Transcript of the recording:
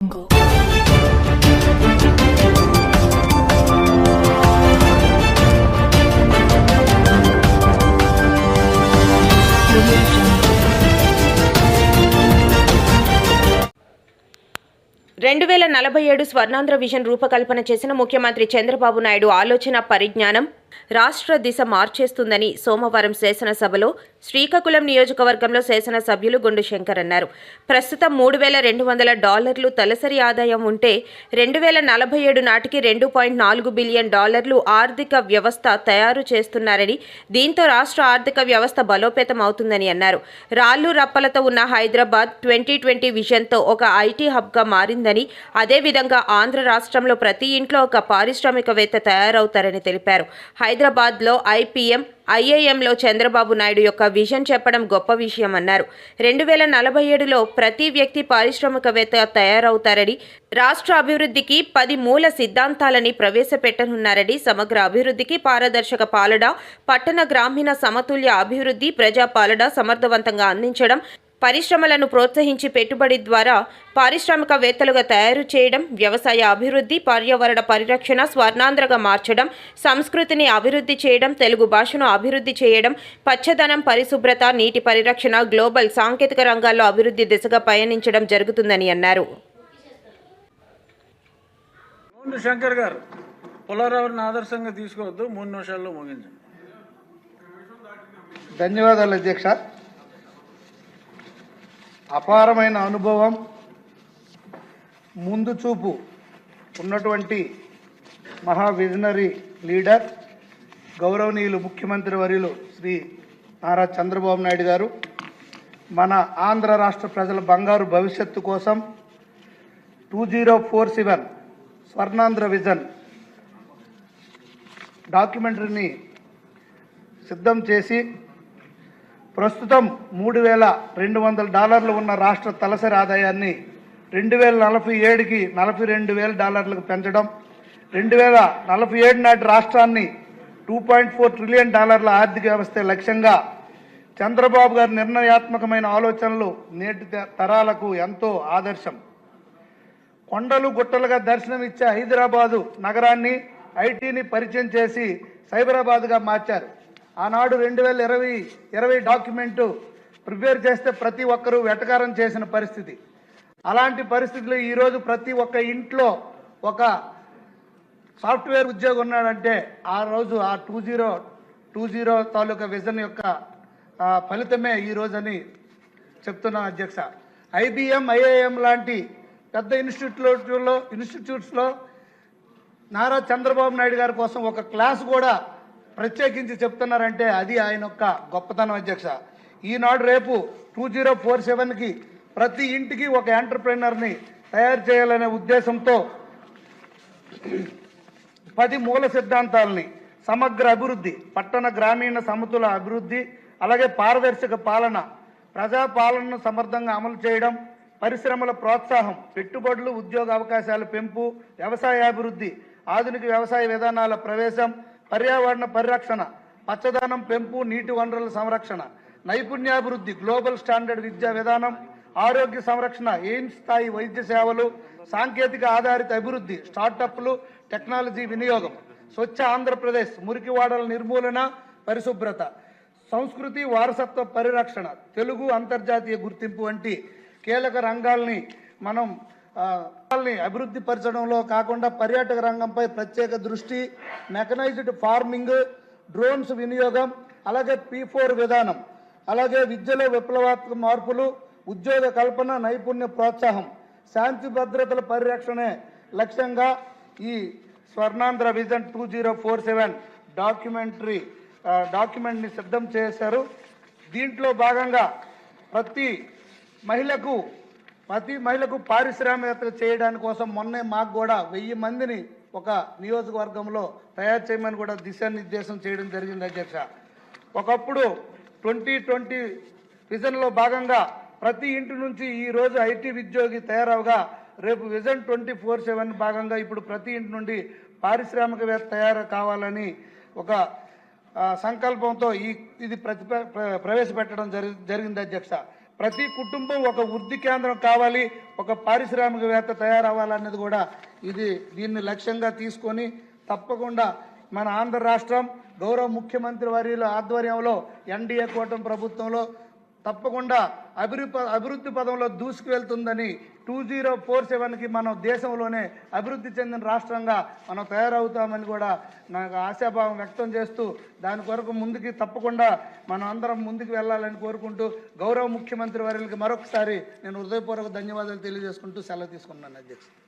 jungle. రెండు వేల నలభై ఏడు స్వర్ణాంధ్ర విజన్ రూపకల్పన చేసిన ముఖ్యమంత్రి చంద్రబాబు నాయుడు ఆలోచన పరిజ్ఞానం రాష్ట్ర దిశ మార్చేస్తుందని సోమవారం శాసనసభలో శ్రీకాకుళం నియోజకవర్గంలో శాసనసభ్యులు గుండు శంకర్ అన్నారు. ప్రస్తుతం మూడు వేల రెండు వందల డాలర్లు తలసరి ఆదాయం ఉంటే రెండు వేల నలభై ఏడు నాటికి రెండు పాయింట్ నాలుగు బిలియన్ డాలర్లు ఆర్థిక వ్యవస్థ తయారు చేస్తున్నారని దీంతో రాష్ట్ర ఆర్థిక వ్యవస్థ బలోపేతం అవుతుందని అన్నారు. రాళ్ళు రప్పలతో ఉన్న హైదరాబాద్ ట్వంటీ ట్వంటీ విజన్తో ఒక ఐటీ హబ్గా మారిందని అదేవిధంగా ఆంధ్ర రాష్ట్రంలో ప్రతి ఇంట్లో ఒక పారిశ్రామికవేత్త తయారవుతారని తెలిపారు. హైదరాబాద్లో ఐపీఎం ఐఏఎంలో చంద్రబాబు నాయుడు యొక్క విజన్ చెప్పడం గొప్ప విషయం అన్నారు రెండు వేల నలభై ఏడులో ప్రతి వ్యక్తి పారిశ్రామికవేత్త తయారవుతారని రాష్ట్ర అభివృద్ధికి పది మూల సిద్ధాంతాలని ప్రవేశపెట్టనున్నారని సమగ్ర అభివృద్ధికి పారదర్శక పాలన పట్టణ గ్రామీణ సమతుల్య అభివృద్ధి ప్రజా పాలన సమర్థవంతంగా అందించడం పరిశ్రమలను ప్రోత్సహించి పెట్టుబడి ద్వారా పారిశ్రామికవేత్తలుగా తయారు చేయడం వ్యవసాయ అభివృద్ధి పర్యావరణ పరిరక్షణ స్వర్ణాంధ్రగా మార్చడం సంస్కృతిని అభివృద్ధి చేయడం తెలుగు భాషను అభివృద్ధి చేయడం పచ్చదనం పరిశుభ్రత నీటి పరిరక్షణ గ్లోబల్ సాంకేతిక రంగాల్లో అభివృద్ధి దిశగా పయనించడం జరుగుతుందని అన్నారు. అవును శంకర్ గారు పుల్లారావుని ఆదర్శంగా తీసుకోవద్దు మూడు నిమిషాల్లో ముగించండి. ధన్యవాదాలు అధ్యక్ష. అపారమైన అనుభవం ముందు చూపు ఉన్నటువంటి మహా విజనరీ లీడర్ గౌరవనీయులు ముఖ్యమంత్రి వర్యులు శ్రీ నారా చంద్రబాబు నాయుడు గారు మన ఆంధ్ర రాష్ట్ర ప్రజల బంగారు భవిష్యత్తు కోసం two zero four seven Swarnandhra vision డాక్యుమెంటరీని సిద్ధం చేసి ప్రస్తుతం మూడు వేల రెండు వందల డాలర్లు ఉన్న రాష్ట్ర తలసరి ఆదాయాన్ని రెండు వేల నలభై ఏడుకి నలభై రెండు వేల డాలర్లకు పెంచడం రెండు వేల నలభై ఏడు నాటి రాష్ట్రాన్ని టూ పాయింట్ ఫోర్ ట్రిలియన్ డాలర్ల ఆర్థిక వ్యవస్థ లక్ష్యంగా చంద్రబాబు గారి నిర్ణయాత్మకమైన ఆలోచనలు నేటి త- తరాలకు ఎంతో ఆదర్శం. కొండలు గుట్టలుగా దర్శనమిచ్చే హైదరాబాదు నగరాన్ని ఐటీని పరిచయం చేసి సైబరాబాద్గా మార్చారు. ఆనాడు రెండు వేల ఇరవై ఇరవై డాక్యుమెంటు ప్రిపేర్ చేస్తే ప్రతి ఒక్కరూ వెటకారం చేసిన పరిస్థితి. అలాంటి పరిస్థితులు ఈరోజు ప్రతి ఒక్క ఇంట్లో ఒక సాఫ్ట్వేర్ ఉద్యోగం ఉన్నాడంటే ఆ రోజు ఆ టూ జీరో టూ జీరో తాలూకా విజన్ యొక్క ఫలితమే ఈ చెప్తున్నాను అధ్యక్ష. ఐబిఎం ఐఏఎం లాంటి పెద్ద ఇన్స్టిట్యూట్లో ఇన్స్టిట్యూట్స్లో నారా చంద్రబాబు నాయుడు గారి కోసం ఒక క్లాస్ కూడా ప్రత్యేకించి చెప్తున్నారంటే అది ఆయన యొక్క గొప్పతనం అధ్యక్ష. ఈనాడు రేపు టూ జీరో ఫోర్ సెవెన్కి ప్రతి ఇంటికి ఒక ఎంటర్ప్రెనర్ని తయారు చేయాలనే ఉద్దేశంతో పది మూల సిద్ధాంతాలని సమగ్ర అభివృద్ధి పట్టణ గ్రామీణ సమతుల అభివృద్ధి అలాగే పారదర్శక పాలన ప్రజా పాలనను సమర్థంగా అమలు చేయడం పరిశ్రమల ప్రోత్సాహం పెట్టుబడులు ఉద్యోగ అవకాశాల పెంపు వ్యవసాయాభివృద్ధి ఆధునిక వ్యవసాయ విధానాల ప్రవేశం పర్యావరణ పరిరక్షణ పచ్చదనం పెంపు నీటి వనరుల సంరక్షణ నైపుణ్యాభివృద్ధి గ్లోబల్ స్టాండర్డ్ విద్యా విధానం ఆరోగ్య సంరక్షణ ఎయిమ్స్ స్థాయి వైద్య సేవలు సాంకేతిక ఆధారిత అభివృద్ధి స్టార్టప్లు టెక్నాలజీ వినియోగం స్వచ్ఛ ఆంధ్రప్రదేశ్ మురికివాడల నిర్మూలన పరిశుభ్రత సంస్కృతి వారసత్వ పరిరక్షణ తెలుగు అంతర్జాతీయ గుర్తింపు వంటి కీలక రంగాల్ని మనం అభివృద్ధి పరచడంలో కాకుండా పర్యాటక రంగంపై ప్రత్యేక దృష్టి మెకనైజ్డ్ ఫార్మింగ్ డ్రోన్స్ వినియోగం అలాగే పీ ఫోర్ విధానం అలాగే విద్యలో విప్లవాత్మక మార్పులు ఉద్యోగ కల్పన నైపుణ్య ప్రోత్సాహం శాంతి భద్రతల పరిరక్షణే లక్ష్యంగా ఈ Swarnandhra vision two zero four seven documentary డాక్యుమెంట్ని సిద్ధం చేశారు. దీంట్లో భాగంగా ప్రతి మహిళకు ప్రతి మహిళకు పారిశ్రామికత చేయడానికి కోసం మొన్నే మాకు కూడా వెయ్యి మందిని ఒక నియోజకవర్గంలో తయారు చేయమని కూడా దిశానిర్దేశం చేయడం జరిగింది అధ్యక్ష. ఒకప్పుడు ట్వంటీ ట్వంటీ విజన్లో భాగంగా ప్రతి ఇంటి నుంచి ఈ రోజు ఐటీ ఉద్యోగి తయారవగా రేపు విజన్ ట్వంటీ ఫోర్ సెవెన్ భాగంగా ఇప్పుడు ప్రతి ఇంటి నుండి పారిశ్రామికవేత్త తయారు కావాలని ఒక సంకల్పంతో ఈ ఇది ప్రతిప ప్రవేశపెట్టడం జరిగి జరిగింది అధ్యక్ష. ప్రతి కుటుంబం ఒక వృద్ధి కేంద్రం కావాలి ఒక పారిశ్రామికవేత్త తయారవ్వాలన్నది కూడా ఇది దీన్ని లక్ష్యంగా తీసుకొని తప్పకుండా మన ఆంధ్ర రాష్ట్రం గౌరవ ముఖ్యమంత్రి వర్యుల ఆధ్వర్యంలో ఎన్డీఏ కూటమి ప్రభుత్వంలో తప్పకుండా అభివృద్ధి అభివృద్ధి పదంలో దూసుకువెళ్తుందని టూ జీరో ఫోర్ సెవెన్కి మనం దేశంలోనే అభివృద్ధి చెందిన రాష్ట్రంగా మనం తయారవుతామని కూడా నాకు ఆశాభావం వ్యక్తం చేస్తూ దాని కొరకు ముందుకి తప్పకుండా మనం అందరం ముందుకు వెళ్ళాలని కోరుకుంటూ గౌరవ ముఖ్యమంత్రి వర్యులకి మరొకసారి నేను హృదయపూర్వక ధన్యవాదాలు తెలియజేసుకుంటూ సెలవు తీసుకున్నాను అధ్యక్షుడు